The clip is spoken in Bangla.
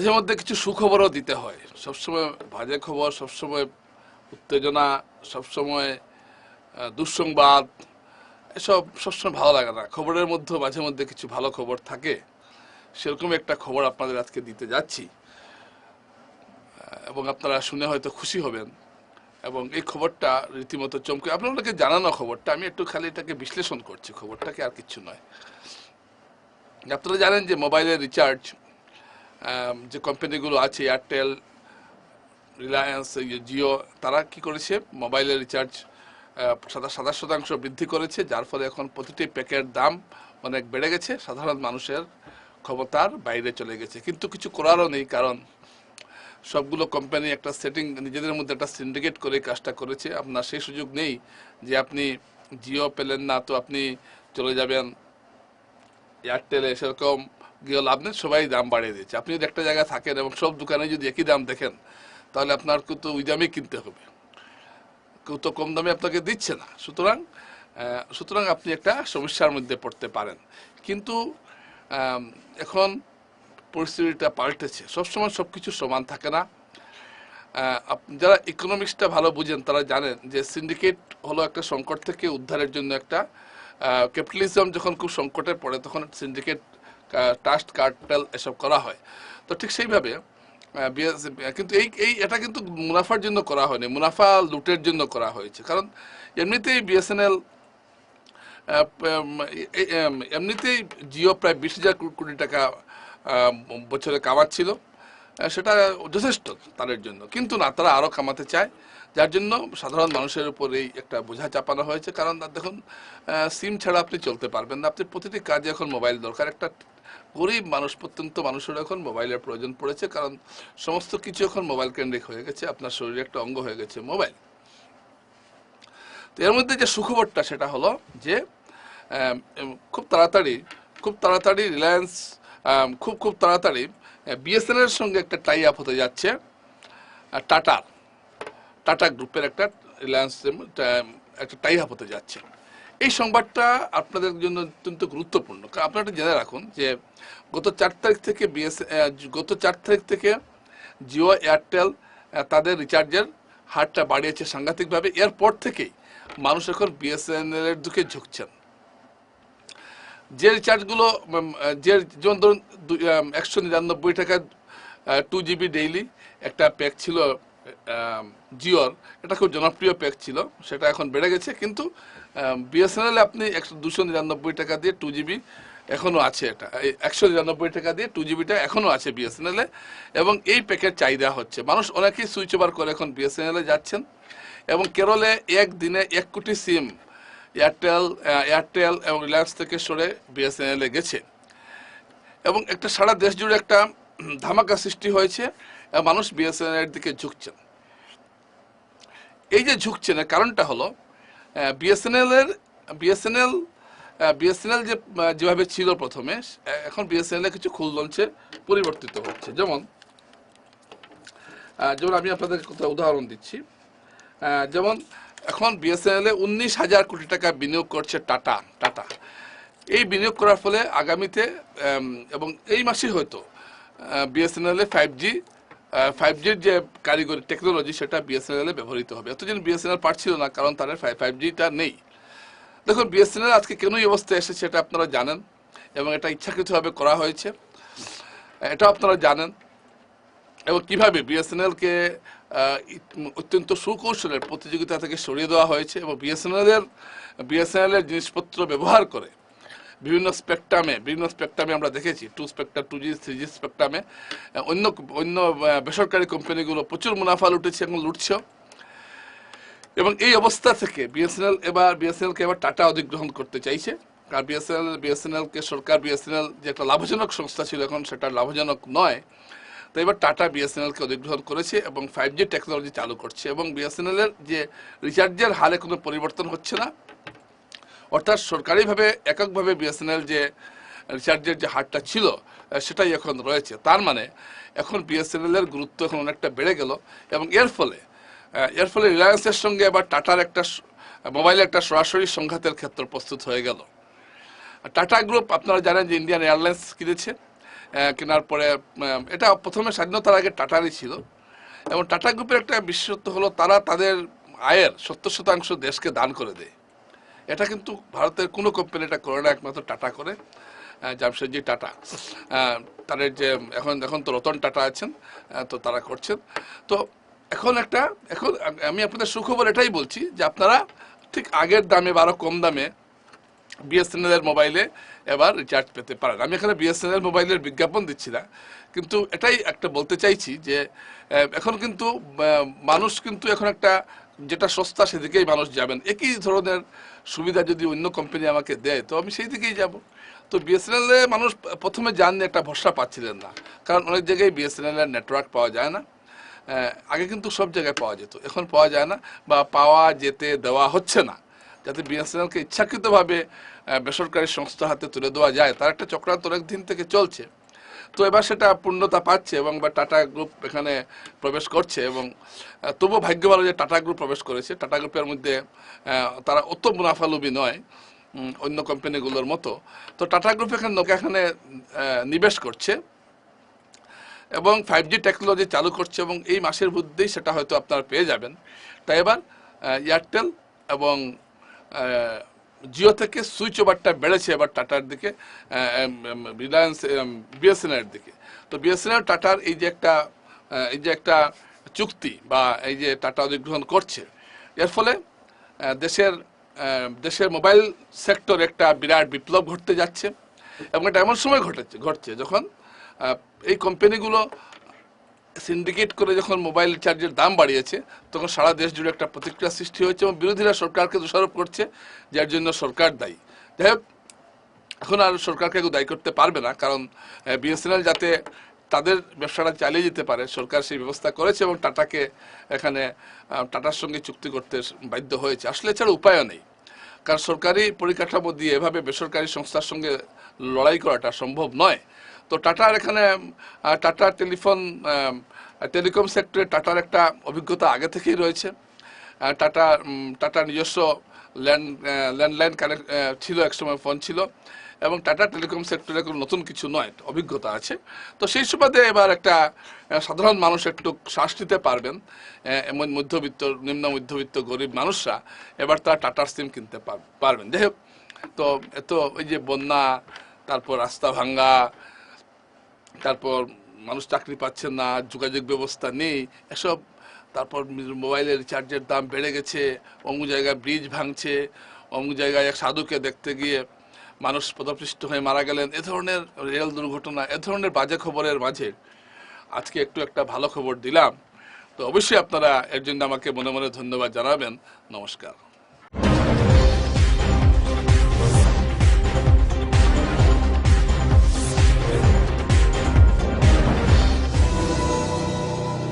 মাঝে মধ্যে কিছু সুখবরও দিতে হয়। সবসময় বাজে খবর, সবসময় উত্তেজনা, সবসময় দুঃসংবাদ, এসব সবসময় ভালো লাগে না। খবরের মধ্যে মাঝে মধ্যে কিছু ভালো খবর থাকে। সেরকম একটা খবর আপনাদের আজকে দিতে যাচ্ছি। এবং আপনারা শুনে হয়তো খুশি হবেন। এবং এই খবরটা রীতিমতো চমকে, আপনাদেরকে জানানো খবরটা, আমি একটু খালি এটাকে বিশ্লেষণ করছি, খবরটাকে আর কিছু নয়। আপনারা জানেন যে মোবাইলের রিচার্জ যে কোম্পানিগুলো আছে এয়ারটেল রিলায়েন্স জিও তারা কি করেছে? মোবাইলের রিচার্জ সাতাশ শতাংশ বৃদ্ধি করেছে, যার ফলে এখন প্রতিটি প্যাকের দাম অনেক বেড়ে গেছে। সাধারণ মানুষের ক্ষমতার বাইরে চলে গেছে। কিন্তু কিছু করারও নেই, কারণ সবগুলো কোম্পানি একটা সেটিং নিজেদের মধ্যে একটা সিন্ডিকেট করে কাজটা করেছে। আপনার সেই সুযোগ নেই যে আপনি জিও পেলেন না, তো আপনি চলে যাবেন এয়ারটেলে সেরকম গিয়ে লাভ নেই সবাই দাম বাড়িয়ে দিয়েছে। আপনি যদি একটা জায়গায় থাকেন এবং সব দোকানে যদি একই দাম দেখেন, তাহলে আপনার কিন্তু ওই দামেই কিনতে হবে। কেউ তো কম দামে আপনাকে দিচ্ছে না। সুতরাং সুতরাং আপনি একটা সমস্যার মধ্যে পড়তে পারেন। কিন্তু এখন পরিস্থিতিটা পাল্টেছে। সবসময় সব কিছু সমান থাকে না। যারা ইকোনমিক্সটা ভালো বুঝেন, তারা জানেন যে সিন্ডিকেট হলো একটা সংকট থেকে উদ্ধারের জন্য একটা ক্যাপিটালিজম যখন খুব সংকটে পড়ে, তখন সিন্ডিকেট ট্রাস্ট কার্টেল এসব করা হয়। তো ঠিক সেইভাবে কিন্তু এই এই, এটা কিন্তু মুনাফার জন্য করা হয়নি, মুনাফা লুটের জন্য করা হয়েছে। কারণ এমনিতেই বিএসএনএল এমনিতেই জিও প্রায় বিশ হাজার কোটি টাকা বছরে কামাচ্ছিল। সেটা যথেষ্ট তাদের জন্য। কিন্তু না, তারা আরও কামাতে চায়। যার জন্য সাধারণ মানুষের উপর এই একটা বোঝা চাপানো হয়েছে। কারণ দেখুন সিম ছাড়া আপনি চলতে পারবেন না। আপনি প্রতিটি কাজে এখন মোবাইল দরকার। একটা গরিব মানুষ, প্রত্যন্ত মানুষের এখন মোবাইলের প্রয়োজন পড়েছে। কারণ সমস্ত কিছু এখন মোবাইল কেন্দ্রিক হয়ে গেছে। আপনার শরীরে একটা অঙ্গ হয়ে গেছে মোবাইল তো এর মধ্যে যে সুখবরটা, সেটা হলো যে খুব তাড়াতাড়ি খুব তাড়াতাড়ি রিলায়েন্স খুব খুব তাড়াতাড়ি বিএসএনএল এর সঙ্গে একটা টাই আপ হতে যাচ্ছে টাটার টাটা গ্রুপের একটা রিলায়েন্স একটা টাই আপ হতে যাচ্ছে। এই সংবাদটা আপনাদের জন্য অত্যন্ত গুরুত্বপূর্ণ। কারণ আপনারা এটা জেনে রাখুন যে গত চার তারিখ থেকে বিএস গত চার তারিখ থেকে জিও এয়ারটেল তাদের রিচার্জের হারটা বাড়িয়েছে সাংঘাতিকভাবে। এরপর থেকেই মানুষ এখন বিএসএনএল এর দিকে ঝুঁকছেন। যে রিচার্জগুলো যে, যেমন ধরুন একশো নিরানব্বই টাকা টু জিবি ডেইলি একটা প্যাক ছিল জিওর, এটা খুব জনপ্রিয় প্যাক ছিল, সেটা এখন বেড়ে গেছে, কিন্তু বিএসএনএল আপনি একশো দুশো নিরানব্বই টাকা দিয়ে টু জিবি এখনও আছে এটা একশো নিরানব্বই টাকা দিয়ে টু জিবিটা এখনও আছে বিএসএনএলে এবং এই প্যাকের চাহিদা হচ্ছে। মানুষ অনেকেই সুইচ ওভার করে এখন বিএসএনএল যাচ্ছেন, এবং কেরলে একদিনে এক কোটি সিম এয়ারটেল এয়ারটেল এবং রিলায়েন্স থেকে সরে বিএসএনএলে গেছে। এবং একটা সারা দেশ জুড়ে একটা ধামাকা সৃষ্টি হয়েছে মানুষ বিএসএনএল এর দিকে ঝুঁকছেন। এই যে ঝুঁকছেন, এর কারণটা হলো বিএসএনএল এর বিএসএনএল বিএসএনএল যে যেভাবে ছিল প্রথমে এখন বিএসএনএল কিছু খুললঞ্চে পরিবর্তিত হচ্ছে। যেমন যেমন আমি আপনাদের একটা উদাহরণ দিচ্ছি। যেমন, এখন বিএসএনএল এ উনিশ হাজার কোটি টাকা বিনিয়োগ করছে টাটা টাটা। এই বিনিয়োগ করার ফলে আগামীতে এবং এই মাসে হয়তো বিএসএনএল ফাইভ জি ফাইভ জির যে কারিগরি টেকনোলজি সেটা বিএসএনএল ব্যবহৃত হবে। এতদিন বিএসএনএল পারছিল না কারণ তাদের ফাইভ জিটা নেই। দেখুন বিএসএনএল আজকে কেন এই অবস্থায় এসেছে এটা আপনারা জানেন এবং এটা ইচ্ছাকৃতভাবে করা হয়েছে। এটা আপনারা জানেন এবং কীভাবে বিএসএনএল কে আহ, ই- অত্যন্ত সুকৌশলের প্রতিযোগিতা থেকে সরিয়ে দেওয়া হয়েছে এবং বিএসএনএল এর বিএসএনএল এর জিনিসপত্র ব্যবহার করে বিভিন্ন স্পেকট্রামে বিভিন্ন স্পেকট্রামে আমরা দেখেছি two spectrum two G three G স্পেকট্রামে অন্য অন্য বেসরকারি কোম্পানিগুলো প্রচুর মুনাফা লুটেছে এবং লুটছেও। এবং এই অবস্থা থেকে বিএসএনএল এবার বিএসএনএল কে এবার টাটা অধিগ্রহণ করতে চাইছে। কারণ বিএসএনএল বিএসএনএল কে সরকার বিএসএনএল যে একটা লাভজনক সংস্থা ছিল এখন সেটা লাভজনক নয়। তো এবার টাটা বিএসএনএল কে অধিগ্রহণ করেছে এবং ফাইভ জি টেকনোলজি চালু করছে এবং বিএসএনএল এর যে রিচার্জের হারে কোনো পরিবর্তন হচ্ছে না। অর্থাৎ সরকারিভাবে, এককভাবে বিএসএনএল যে, রিচার্জের যে হারটা ছিল সেটাই এখন রয়েছে। তার মানে এখন বিএসএনএল এর গুরুত্ব এখন অনেকটা বেড়ে গেল এবং এর ফলে এর ফলে রিলায়েন্সের সঙ্গে আবার টাটার একটা মোবাইলের একটা সরাসরি সংঘাতের ক্ষেত্র প্রস্তুত হয়ে গেল। টাটা গ্রুপ, আপনারা জানেন যে ইন্ডিয়ান এয়ারলাইন্স কিনেছে কেনার পরে এটা প্রথমে স্বাধীনতার আগে টাটারই ছিল এবং টাটা গ্রুপের একটা বিশেষত্ব হলো তারা তাদের আয়ের সত্তর শতাংশ দেশকে দান করে দেয়। এটা কিন্তু ভারতের কোনো কোম্পানি এটা করে না, একমাত্র টাটা করে জামশেদজি টাটা। তাদের যে, এখন এখন তো রতন টাটা আছেন তো তারা করছেন। তো এখন একটা, এখন আমি আপনাদের সুখবর এটাই বলছি যে আপনারা ঠিক আগের দামে বা আরও কম দামে বিএসএনএল এর মোবাইলে এবার রিচার্জ পেতে পারেন। আমি এখানে বিএসএনএল মোবাইলের বিজ্ঞাপন দিচ্ছি না, কিন্তু এটাই একটা বলতে চাইছি যে এখন কিন্তু মানুষ কিন্তু এখন একটা যেটা সস্তা সেদিকেই মানুষ যাবেন। একই ধরনের সুবিধা যদি অন্য কোম্পানি আমাকে দেয়, তো আমি সেই দিকেই যাব। তো বিএসএনএল মানুষ প্রথমে জাননি একটা ভরসা পাচ্ছিলেন না। কারণ অনেক জায়গায় বিএসএনএল এর নেটওয়ার্ক পাওয়া যায় না। আগে কিন্তু সব জায়গায় পাওয়া যেত। এখন পাওয়া যায় না বা পাওয়া, যেতে, দেওয়া হচ্ছে না। যাতে বিএসএনএলকে ইচ্ছাকৃতভাবে বেসরকারি সংস্থা হাতে তুলে দেওয়া যায়, তার একটা চক্রান্ত অনেক দিন থেকে চলছে। তো এবার সেটা পূর্ণতা পাচ্ছে এবং বা টাটা গ্রুপ এখানে প্রবেশ করছে এবং তবুও ভাগ্য ভালো যে টাটা গ্রুপ প্রবেশ করেছে। টাটা গ্রুপের মধ্যে তারা অত মুনাফালুবি নয় অন্য কোম্পানিগুলোর মতো। তো টাটা গ্রুপ এখানে নোকিয়া এখানে নিবেশ করছে এবং ফাইভ জি টেকনোলজি চালু করছে এবং এই মাসের মধ্যেই সেটা হয়তো আপনারা পেয়ে যাবেন। তাই এবার এয়ারটেল এবং জিও থেকে সুইচ ওভারটা বেড়েছে এবার টাটার দিকে রিলায়েন্স বিএসএনএল দিকে। তো বিএসএনএল, টাটার এই যে একটা এই যে একটা চুক্তি বা এই যে টাটা অধিগ্রহণ করছে, এর ফলে দেশের দেশের মোবাইল সেক্টর একটা বিরাট বিপ্লব ঘটতে যাচ্ছে এবং এটা এমন সময় ঘটেছে, ঘটছে যখন এই কোম্পানিগুলো সিন্ডিকেট করে যখন মোবাইল চার্জের দাম বাড়িয়েছে, তখন সারা দেশ জুড়ে একটা প্রতিক্রিয়া সৃষ্টি হয়েছে এবং বিরোধীরা সরকারকে দোষারোপ করছে, যার জন্য সরকার দায়ী। যাই হোক, এখন আর সরকারকে কেউ দায়ী করতে পারবে না, কারণ বিএসএনএল যাতে তাদের ব্যবসাটা চালিয়ে যেতে পারে, সরকার সেই ব্যবস্থা করেছে এবং টাটাকে এখানে টাটার সঙ্গে চুক্তি করতে বাধ্য হয়েছে। আসলে এছাড়া উপায়ও নেই, কারণ সরকারি পরিকাঠামো দিয়ে এভাবে বেসরকারি সংস্থার সঙ্গে লড়াই করাটা সম্ভব নয়। তো টাটার এখানে টাটা টেলিফোন টেলিকম সেক্টরে টাটার একটা অভিজ্ঞতা আগে থেকেই রয়েছে। টাটা টাটা নিজস্ব ল্যান্ড ল্যান্ডলাইন কানেক্ট ছিল, একসময় ফোন ছিল। এবং টাটা টেলিকম সেক্টরে কোনো নতুন কিছু নয়, অভিজ্ঞতা আছে। তো সেই সুবাদে এবার একটা সাধারণ মানুষ একটু শ্বাস নিতে পারবেন। এমন মধ্যবিত্ত, নিম্ন মধ্যবিত্ত গরিব মানুষরা এবার তারা টাটার সিম কিনতে পার- পারবেন। যাই তো এত ওই যে বন্যা, তারপর রাস্তা ভাঙ্গা তারপর মানুষ চাকরি পাচ্ছে না, যোগাযোগ ব্যবস্থা নেই, এসব। তারপর মোবাইলের রিচার্জের দাম বেড়ে গেছে, অমুক জায়গায় ব্রিজ ভাঙছে, অমুক জায়গায় এক সাধুকে দেখতে গিয়ে মানুষ পদপৃষ্ট হয়ে মারা গেলেন। এ ধরনের রেল দুর্ঘটনা, এ ধরনের বাজে খবরের মাঝে আজকে একটু একটা ভালো খবর দিলাম। তো অবশ্যই আপনারা এর জন্য আমাকে মনে মনে ধন্যবাদ জানাবেন। নমস্কার।